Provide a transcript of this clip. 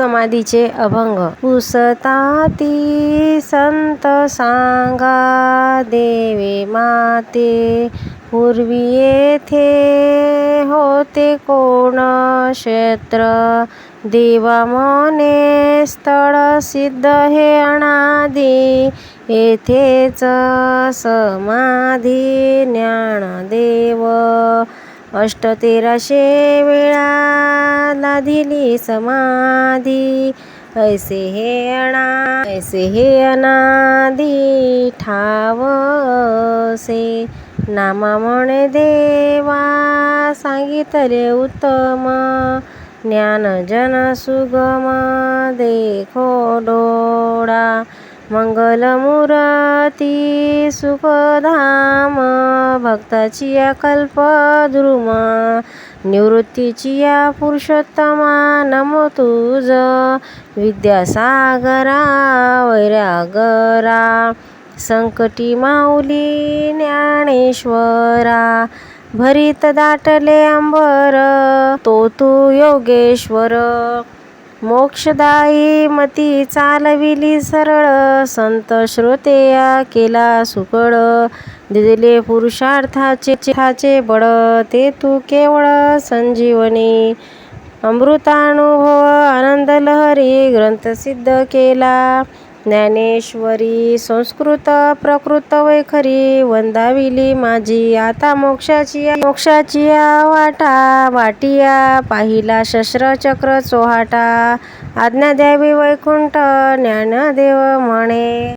समाधीचे अभंग. पुसताती संत सांगा देवे माते पूर्वी येथे होते कोण क्षेत्र? देवा मने स्थळ सिद्ध हे अनादी. येथेच समाधी ज्ञानदेव. देव अष्टतेराशे वेळा दिली समाधी. ऐसे हे अना ऐसे हे अनादी. ठावसे नामा म्हणे देवा. सांगितले उत्तम. ज्ञान जन सुगम. देखो डोळा. मंगलमूर्ती सुखधाम. भक्ताची अकल्प द्रुमा. निवृत्तीची या पुरुषोत्तमा नमो तुज विद्यासागरा वैरागरा. संकटी माऊली ज्ञानेश्वरा. भरीत दाटले अंबर तो तू योगेश्वर. मोक्षदायी मती चालविली सरळ संत श्रोतेया केला सुकळ. दिले पुरुषार्थाचे ठाचे बळ ते तू केवळ संजीवनी. अमृतानुभव आनंद लहरी ग्रंथ सिद्ध केला. ज्ञानेश्वरी संस्कृत प्रकृत वैखरी वंदाविली माझी आता मोक्षाची मोक्षाची वाटा वाटिया पाहिला शस्त्र चक्र चोहाटा आज्ञा द्यावी वैकुंठ ज्ञानदेव म्हणे.